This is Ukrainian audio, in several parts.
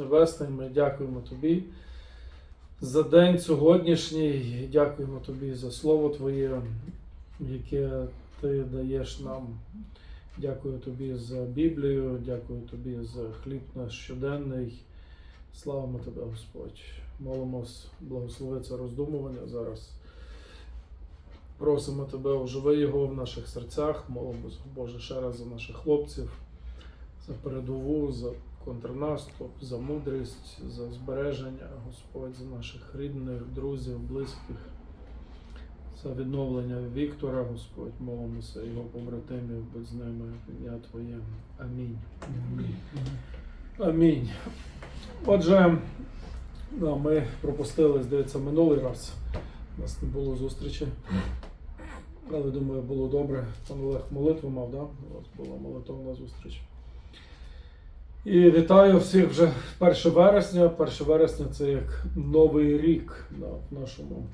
Небесний, ми дякуємо Тобі за день сьогоднішній. Дякуємо Тобі за Слово Твоє, яке Ти даєш нам. Дякую Тобі за Біблію, дякую Тобі за хліб наш щоденний. Славимо Тебе, Господь. Молимось, благослови це роздумування зараз. Просимо Тебе, оживи його в наших серцях. Молимось, Боже, ще раз за наших хлопців, за передову, за контрнаступ, за мудрість, за збереження, Господь, за наших рідних, друзів, близьких, за відновлення Віктора, Господь, молимося, його побратимів, будь з ними, в ім'я Твоє. Амінь. Амінь. Отже, да, ми пропустили, здається, минулий раз. У нас не було зустрічі. Але думаю, було добре. Пан Олег молитву мав, да? У вас була молитовна зустріч. І вітаю всіх вже 1 вересня. 1 вересня це як новий рік в, нашому,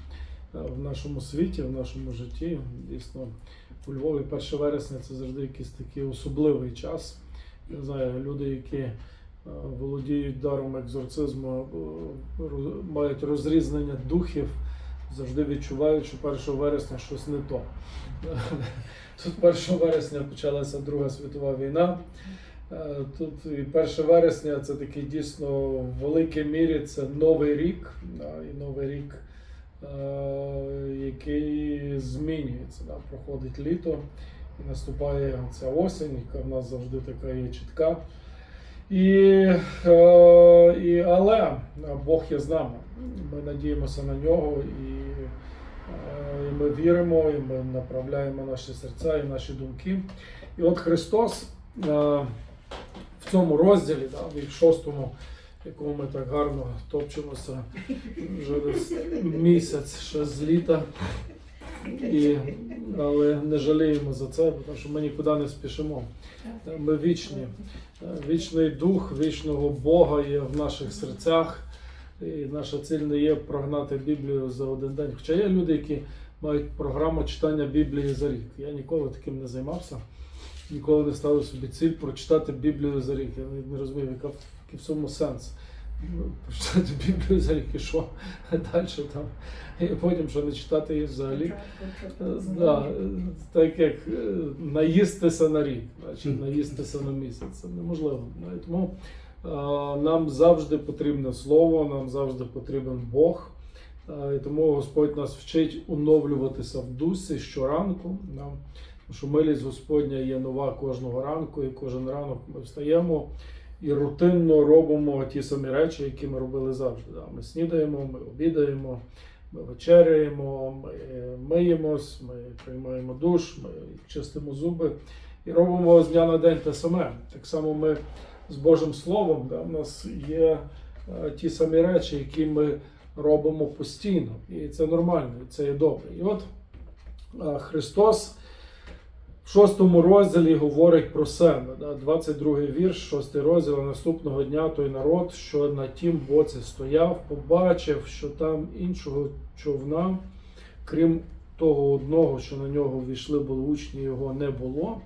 е, в нашому світі, в нашому житті. Дійсно, у Львові 1 вересня це завжди якийсь такий особливий час. Я знаю, люди, які е, володіють даром екзорцизму, мають розрізнення духів, завжди відчувають, що 1 вересня щось не то. Тут 1 вересня почалася Друга світова війна. Е, Тут і 1 вересня це такий дійсно в великій мірі це новий рік, да, і новий рік, е, який змінюється. Да, проходить літо і наступає ця осінь, яка в нас завжди така є чітка. І, е, і, але Бог є з нами. Ми надіємося на нього і, і ми віримо, і ми направляємо наші серця і наші думки. І от Христос цьому розділі, да, в шостому, якому ми так гарно топчемося вже десь місяць ще з літа. І, але не жаліємо за це, тому що ми нікуди не спішимо. Ми вічні. Вічний дух вічного Бога є в наших серцях. І наша ціль не є прогнати Біблію за один день. Хоча є люди, які мають програму читання Біблії за рік. Я ніколи таким не займався, ніколи не ставив собі ціль прочитати Біблію за рік. Я навіть не розумію, яка в- який в цьому сенс. Ну, Прочитати Біблію за рік і що далі там. І потім що не читати її взагалі. Е, Да, так як е, наїстися на рік, значить наїстися на місяць. Це неможливо. Тому е, нам завжди потрібне слово, нам завжди потрібен Бог. І тому Господь нас вчить оновлюватися в дусі щоранку. да. Що милість Господня є нова кожного ранку, і кожен ранок ми встаємо і рутинно робимо ті самі речі, які ми робили завжди. Ми снідаємо, ми обідаємо. Ми вечеряємо, ми миємось, ми приймаємо душ, ми чистимо зуби і робимо з дня на день те саме. Так само ми з Божим Словом, да, у нас є е, ті самі речі, які ми робимо постійно. І це нормально, і це є добре. І от е, Христос в шостому розділі говорить про себе. Да, 22 вірш, шостий розділ. Наступного дня той народ, що на тім боці стояв, побачив, що там іншого човна, крім того одного, що на нього війшли були учні, його не було.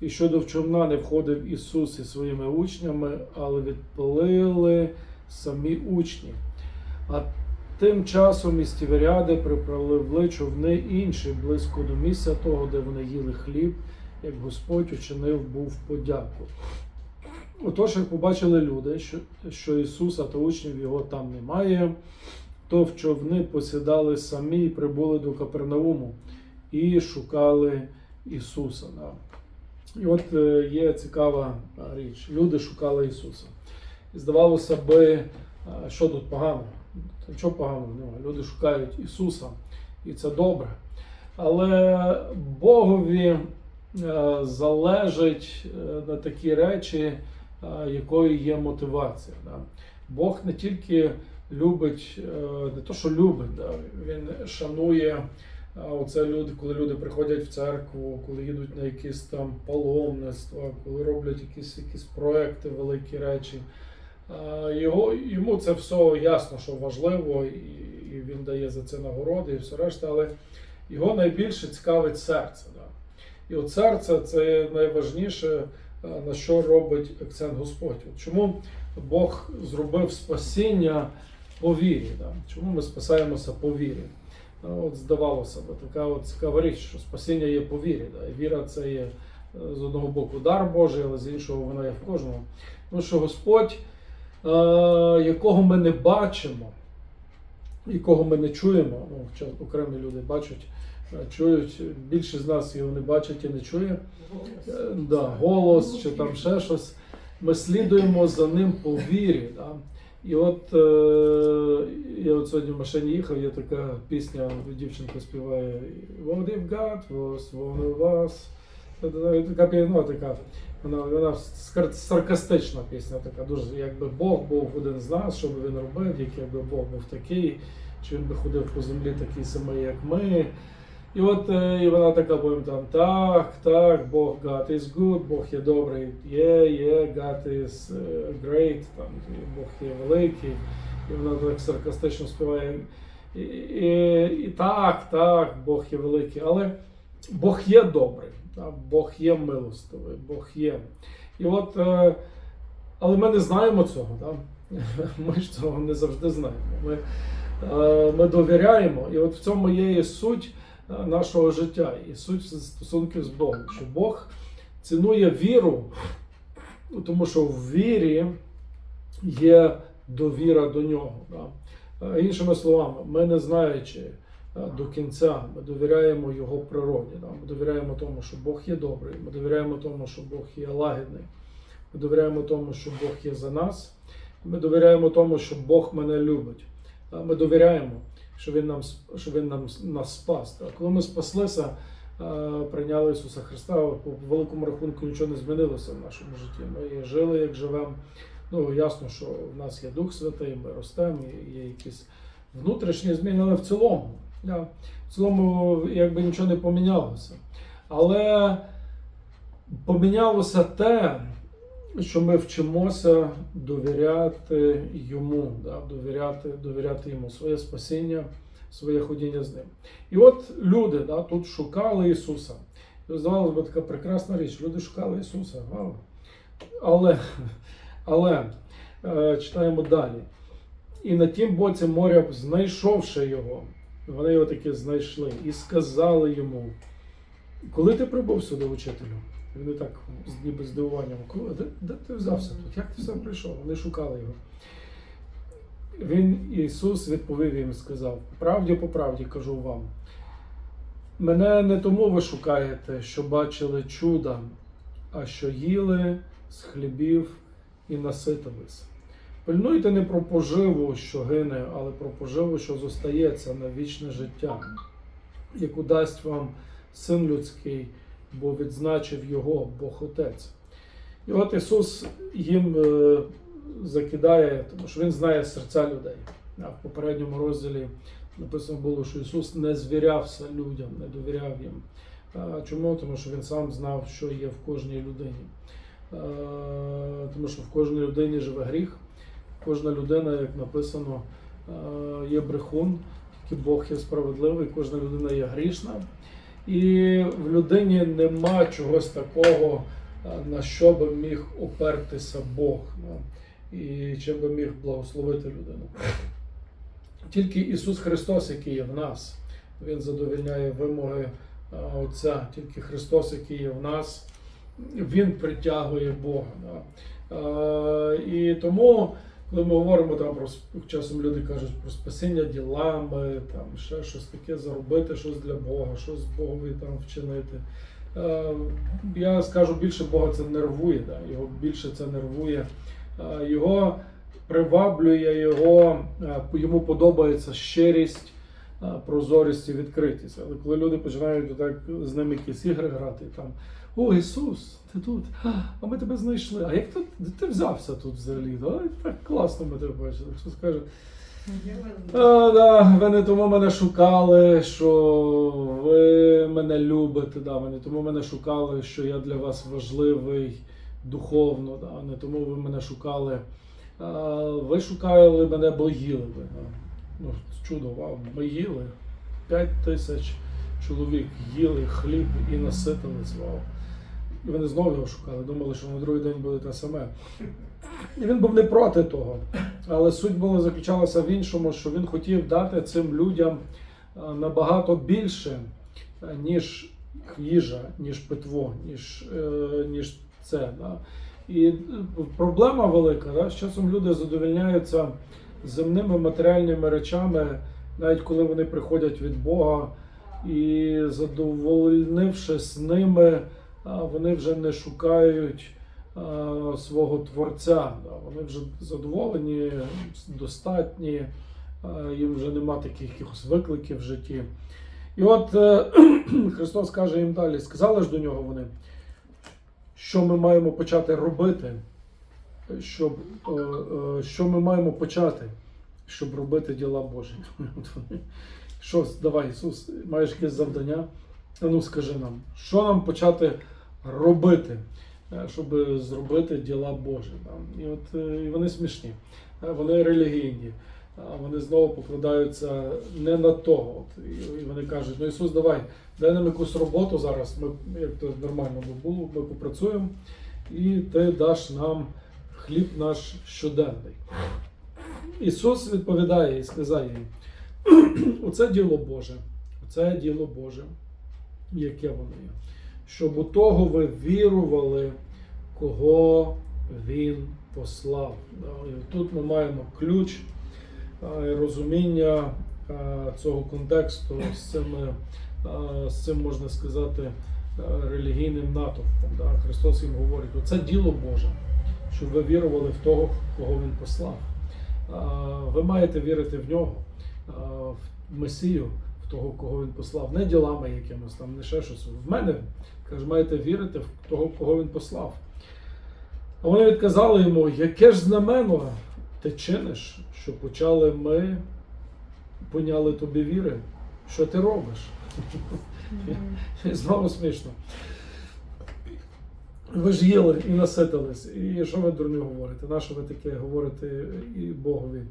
І що до човна не входив Ісус із своїми учнями, але відплили самі учні. А Тим часом із Тіверіади припливли човни інші близько до місця того, де вони їли хліб, як Господь учинив був подяку. Отож, як побачили люди, що, що Ісуса та учнів його там немає, то в човни посідали самі і прибули до Капернауму і шукали Ісуса. І от е, є цікава річ. Люди шукали Ісуса. І здавалося би, що тут погано? Та Нічого поганого немає. Люди шукають Ісуса, і це добре. Але Богові е, залежить е, на такі речі, е, якою є мотивація. Бог не тільки любить, не то, що любить, він шанує. Оце люди, коли люди приходять в церкву, коли їдуть на якісь там паломництва, коли роблять якісь, якісь проекти, великі речі. А, Його, йому це все ясно, що важливо, і, і він дає за це нагороди і все решта, але його найбільше цікавить серце. Да? І от серце це найважніше е, на що робить акцент Господь. От чому Бог зробив спасіння по вірі? Да? Чому ми спасаємося по вірі? А От здавалося б, така от цікава річ, що спасіння є по вірі. Да? І віра це є е, з одного боку дар Божий, але з іншого вона є в кожному. Тому що Господь, е, якого ми не бачимо, якого ми не чуємо, ну, окремі люди бачать, е, чують, більшість з нас його не бачить і не чує. Е, Да, голос чи там ще щось. Ми слідуємо за ним по вірі. Да? І от е, я от сьогодні в машині їхав, є така пісня, дівчинка співає What if God was one of us. Така пі- ну, така, вона, вона саркастична пісня, така дуже, якби Бог був один з нас, що би він робив, якби Бог був такий, чи він би ходив по землі такий самий, як ми. І от е, і вона така потім там, так, так, Бог God is good, Бог є добрий, є, є, God is е, great, там, Бог є великий. І вона так саркастично співає. І, і, і так, так, Бог є великий, але Бог є добрий, Бог є милостивий, Бог є. І от, е, але ми не знаємо цього. Так? Ми ж цього не завжди знаємо. Ми, е, ми довіряємо, і от в цьому є і суть е, нашого життя, і суть стосунків з Богом, що Бог цінує віру, тому що в вірі є довіра до нього. Да? Іншими словами, ми не знаючи до кінця, ми довіряємо Його природі. Ми довіряємо тому, що Бог є добрий, ми довіряємо тому, що Бог є лагідний, ми довіряємо тому, що Бог є за нас, ми довіряємо тому, що Бог мене любить. Ми довіряємо, що Він нам, що він нам нас спас. Коли ми спаслися, прийняли Ісуса Христа, по великому рахунку нічого не змінилося в нашому житті. Ми жили, як живемо. Ну, ясно, що в нас є Дух Святий, ми ростемо, є якісь внутрішні зміни, але в цілому, да, в цілому якби нічого не помінялося. Але помінялося те, що ми вчимося довіряти йому, да, довіряти, довіряти йому своє спасіння, своє ходіння з ним. І от люди да, тут шукали Ісуса. І здавалося б, така прекрасна річ. Люди шукали Ісуса. Вау. Але, але е, читаємо далі. І на тім боці моря, знайшовши його, вони його таки знайшли і сказали йому: коли ти прибув сюди, учителю? Вони так ніби здивуванням, коли де, де ти взявся тут? Як ти сам прийшов? Вони шукали його. Він, Ісус, відповів їм і сказав: Правді по правді кажу вам. Мене не тому ви шукаєте, що бачили чуда, а що їли з хлібів і наситились. Пильнуйте не про поживу, що гине, але про поживу, що зостається на вічне життя, яку дасть вам син людський, бо відзначив його Бог Отець. І от Ісус їм е, закидає, тому що Він знає серця людей. А в попередньому розділі написано було, що Ісус не звірявся людям, не довіряв їм. Чому? Тому що Він сам знав, що є в кожній людині. Е, Тому що в кожній людині живе гріх. Кожна людина, як написано, е, є брехун, тільки Бог є справедливий, кожна людина є грішна. І в людині нема чогось такого, е, на що би міг опертися Бог, і чим би міг благословити людину. Тільки Ісус Христос, який є в нас, Він задовільняє вимоги е, Отця, тільки Христос, який є в нас, Він притягує Бога. І тому, коли ми говоримо там про часом люди кажуть про спасіння ділами, там ще щось таке, заробити щось для Бога, щось Богові там вчинити. Е, Я скажу більше, Бога це нервує, да? його більше це нервує. Е, Його приваблює, його, е, йому подобається щирість, прозорість і відкритість. Але коли люди починають так з ним якісь ігри грати, там О, Ісус, ти тут, а ми тебе знайшли. А як ти, ти взявся тут взагалі? Да? Так класно ми тебе бачили. Хтось каже, а, да, ви не тому мене шукали, що ви мене любите, да, ви не тому мене шукали, що я для вас важливий духовно, да, не тому ви мене шукали. А, ви шукали мене, бо їли ви. Да. Ну, чудо, вау, ми їли. П'ять тисяч чоловік їли хліб і наситились. Вау. І вони знову його шукали, думали, що на другий день буде те саме. І він був не проти того. Але суть була заключалася в іншому, що він хотів дати цим людям е, набагато більше, е, ніж їжа, ніж питво, ніж, е, ніж це. І проблема велика, да? з часом люди задовольняються земними матеріальними речами, навіть коли вони приходять від Бога, і задовольнившись ними, вони вже не шукають свого творця. Вони вже задоволені, достатні, їм вже нема таких якихось викликів в житті. І от е, Христос каже їм далі: сказали ж до нього вони, що ми маємо почати робити, щоб, е, що ми маємо почати, щоб робити діла Божі. Що, давай, Ісус, маєш якесь завдання? Ну скажи нам, що нам почати робити, е, щоб зробити діла Божі. І от е, і вони смішні, е, вони релігійні, вони знову покладаються не на того. І, вони кажуть, ну Ісус, давай, дай нам якусь роботу зараз, ми, як то нормально було, ми попрацюємо, і ти даш нам хліб наш щоденний. Ісус відповідає і сказав їм, оце діло Боже, оце діло Боже, яке воно є. Щоб у того ви вірували, кого Він послав. І тут ми маємо ключ розуміння цього контексту з цим, з цим можна сказати, релігійним натовпом. Христос їм говорить, оце діло Боже, щоб ви вірували в того, кого Він послав. Ви маєте вірити в нього, в Месію, того, кого він послав, не ділами якимось там, не ще щось. В мене каже, маєте вірити в того, кого він послав. А вони відказали йому, яке ж знамено ти чиниш, що почали ми, поняли тобі віри, що ти робиш? І знову смішно. Ви ж їли і наситились. І що ви дурню говорите? На що ви таке говорите і Богові?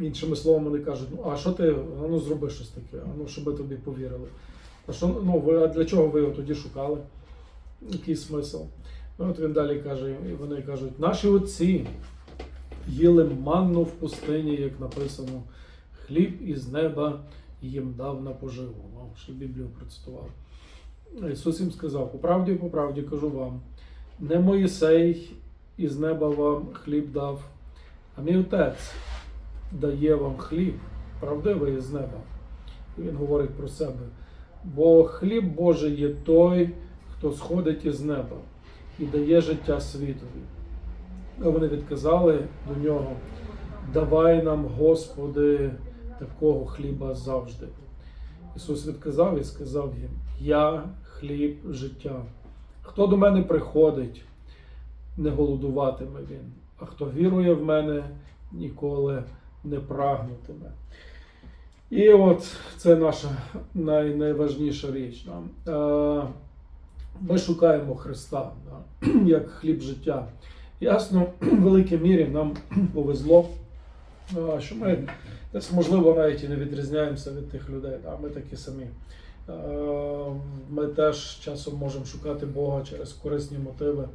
Іншими словами, вони кажуть, ну а що ти, ну зроби щось таке, ну щоб тобі повірили. А що, ну ви, а для чого ви його тоді шукали? Який смисл? Ну, от він далі каже, і вони кажуть, наші отці їли манну в пустині, як написано, хліб із неба їм дав на поживу. Ну, ще Біблію процитував. Ісус їм сказав: по правді, по правді кажу вам, не Моїсей із неба вам хліб дав, а мій отець дає вам хліб, правдивий із неба. Він говорить про себе. Бо хліб Божий є той, хто сходить із неба і дає життя світові. А вони відказали до нього: Давай нам, Господи, такого хліба завжди. Ісус відказав і сказав їм: Я хліб життя. Хто до мене приходить, не голодуватиме він, а хто вірує в мене, ніколи не прагнутиме. І от це наша най, найважніша річ. Да? Е, Ми шукаємо Христа да? як хліб життя. Ясно, в великій мірі нам повезло, е, що ми десь, можливо, навіть і не відрізняємося від тих людей. Да? Ми такі самі. Е, Ми теж часом можемо шукати Бога через корисні мотиви,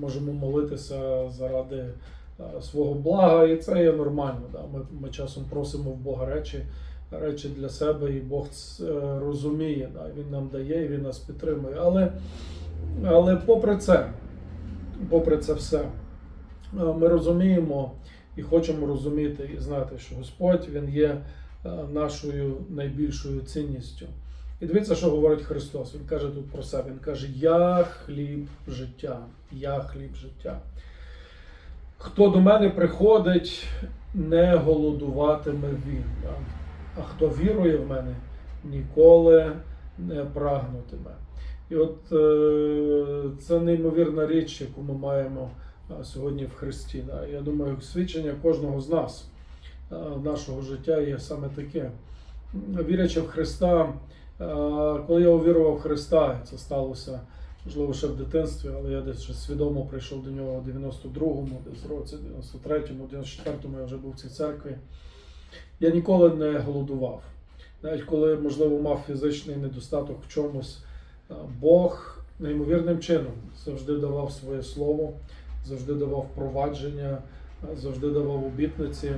можемо молитися заради свого блага, і це є нормально. Да? Ми, ми часом просимо в Бога речі, речі для себе, і Бог це розуміє, да? Він нам дає, і Він нас підтримує. Але, але попри це, попри це все, е, ми розуміємо і хочемо розуміти і знати, що Господь Він є е, нашою найбільшою цінністю. І дивіться, що говорить Христос. Він каже тут про себе. Він каже: Я хліб життя, я хліб життя. Хто до мене приходить, не голодуватиме він. Да? А хто вірує в мене, ніколи не прагнутиме. І от е, це неймовірна річ, яку ми маємо сьогодні в Христі. Да? Я думаю, свідчення кожного з нас нашого життя є саме таке. Вірячи в Христа, коли я увірував в Христа, це сталося можливо ще в дитинстві, але я десь вже свідомо прийшов до нього в 92-му, десь році, 93-му, 94-му я вже був в цій церкві. Я ніколи не голодував. Навіть коли, можливо, мав фізичний недостаток в чомусь, Бог неймовірним чином завжди давав своє слово, завжди давав провадження, завжди давав обітниці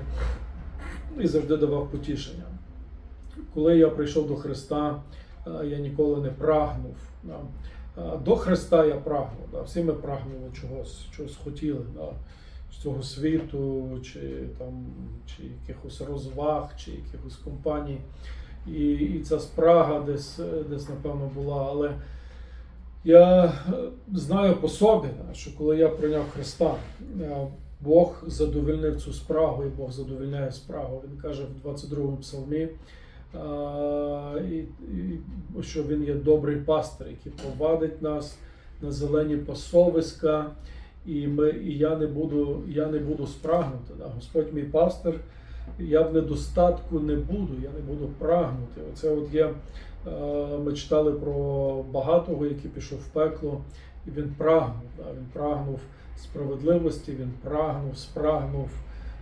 і завжди давав потішення. Коли я прийшов до Христа, я ніколи не прагнув. До Христа я прагнув. Да. Всі ми прагнули чогось, чогось хотіли. Да. З цього світу, чи там, чи якихось розваг, чи якихось компаній. І, і ця спрага десь, десь, напевно, була. Але я е, знаю по собі, що коли я прийняв Христа, е, Бог задовольнив цю спрагу, і Бог задовольняє спрагу. Він каже в 22-му псалмі, е, і, і, що він є добрий пастир, який провадить нас на зелені пасовиська. І, ми, і я не буду, я не буду спрагнути. Да? Господь мій пастир, я в недостатку не буду, я не буду прагнути. Оце от є, е, ми читали про багатого, який пішов в пекло, і він прагнув. Да? Він прагнув справедливості, він прагнув, спрагнув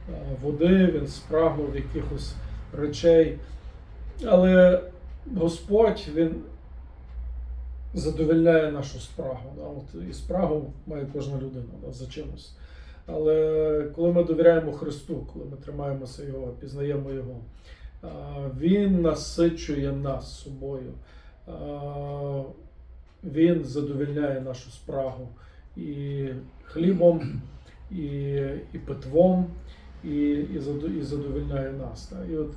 е, води, він спрагнув якихось речей. Але Господь, він задовольняє нашу спрагу. Да? От, і спрагу має кожна людина да, за чимось. Але коли ми довіряємо Христу, коли ми тримаємося Його, пізнаємо Його, Він насичує нас собою. Він задовольняє нашу спрагу і хлібом, і, і питвом, і, і, задовольняє нас. да. І от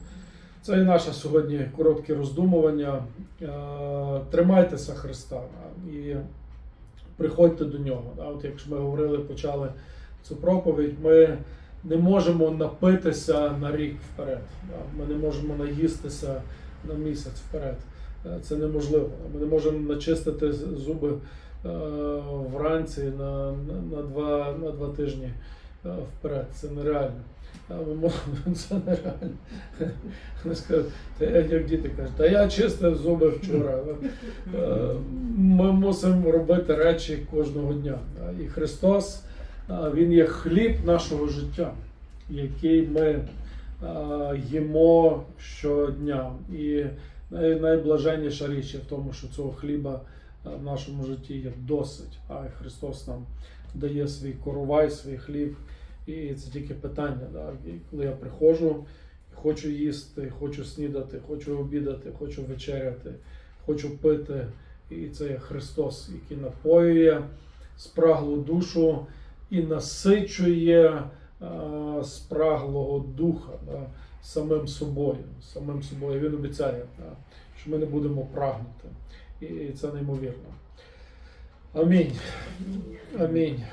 це і наше сьогодні коротке роздумування. Е, Тримайтеся Христа і приходьте до нього. От якщо ми говорили, почали цю проповідь, ми не можемо напитися на рік вперед. Ми не можемо наїстися на місяць вперед. Е, Це неможливо. Ми не можемо начистити зуби е, вранці на, на, два, на два тижні вперед. Це нереально. Це нереально. Вони я, як діти кажуть, та я чистив зуби вчора. Е, Ми мусимо робити речі кожного дня. І Христос, е, Він є хліб нашого життя, який ми е, їмо щодня. І найблаженніша річ є в тому, що цього хліба е, в нашому житті є досить. А Христос нам дає свій коровай, свій хліб. І це тільки питання. Да? І коли я приходжу, хочу їсти, хочу снідати, хочу обідати, хочу вечеряти, хочу пити. І це є Христос, який напоює спраглу душу і насичує е, спраглого духа да? самим собою. Самим собою. Він обіцяє, да? що ми не будемо прагнути. І це неймовірно. Амінь. Амінь.